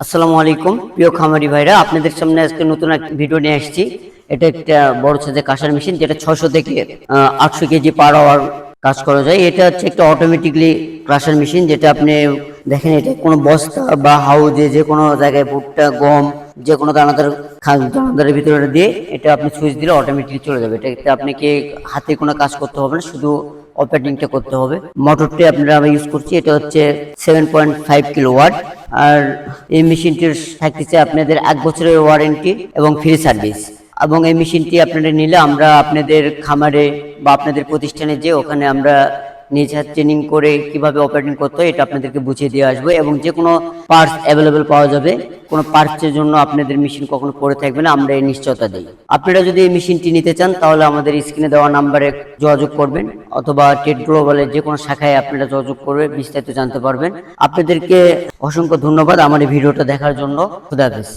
আসসালামু আলাইকুম। প্রিয় খামারি ভাইরা, আপনাদের সামনে আজকে নতুন একটা ভিডিও নিয়ে আসছি। এটা একটা বড় সাইজের কাঁসার মেশিন যেটা ছশো থেকে আটশো কেজি পার আওয়ার কাজ করা যায়। এটা হচ্ছে একটা অটোমেটিকলি ক্রাশার মেশিন যেটা আপনি দেখেন, এটা কোনো বস্তা বা হাউজে যে কোনো জায়গায় ভুট্টা, গম, যে কোনো দানাদার দানাদারের ভিতরে দিয়ে এটা আপনি সুইচ দিলে অটোমেটিকলি চলে যাবে। এটাতে আপনাকে হাতে কোনো কাজ করতে হবে না, শুধু অপারেটিংটা করতে হবে। মোটরটি আপনারা আমরা ইউজ করছি, এটা হচ্ছে seven point five kilo watt আর এই মেশিনটির থাকতেছে আপনাদের এক বছরের ওয়ারেন্টি এবং ফ্রি সার্ভিস। এবং এই মেশিনটি আপনারা নিলে আমরা আপনাদের খামারে বা আপনাদের প্রতিষ্ঠানে যে ওখানে আমরা নিজ হাত ট্রেনিং করে কীভাবে অপারেটিং করতে হয় এটা আপনাদেরকে বুঝিয়ে দিয়ে আসব এবং যে কোনো পার্টস অ্যাভেলেবেল পাওয়া যাবে। কোনো পার্টসের জন্য আপনাদের মেশিন কখনো পড়ে থাকবে না, আমরা এই নিশ্চয়তা দিই। আপনারা যদি এই মেশিনটি নিতে চান, তাহলে আমাদের স্ক্রিনে দেওয়া নাম্বারে যোগাযোগ করবেন, অথবা টেট গ্লোবালের যে কোনো শাখায় আপনারা যোগাযোগ করবে, বিস্তারিত জানতে পারবেন। আপনাদেরকে অসংখ্য ধন্যবাদ আমার এই ভিডিওটা দেখার জন্য। খুদাহাফেজ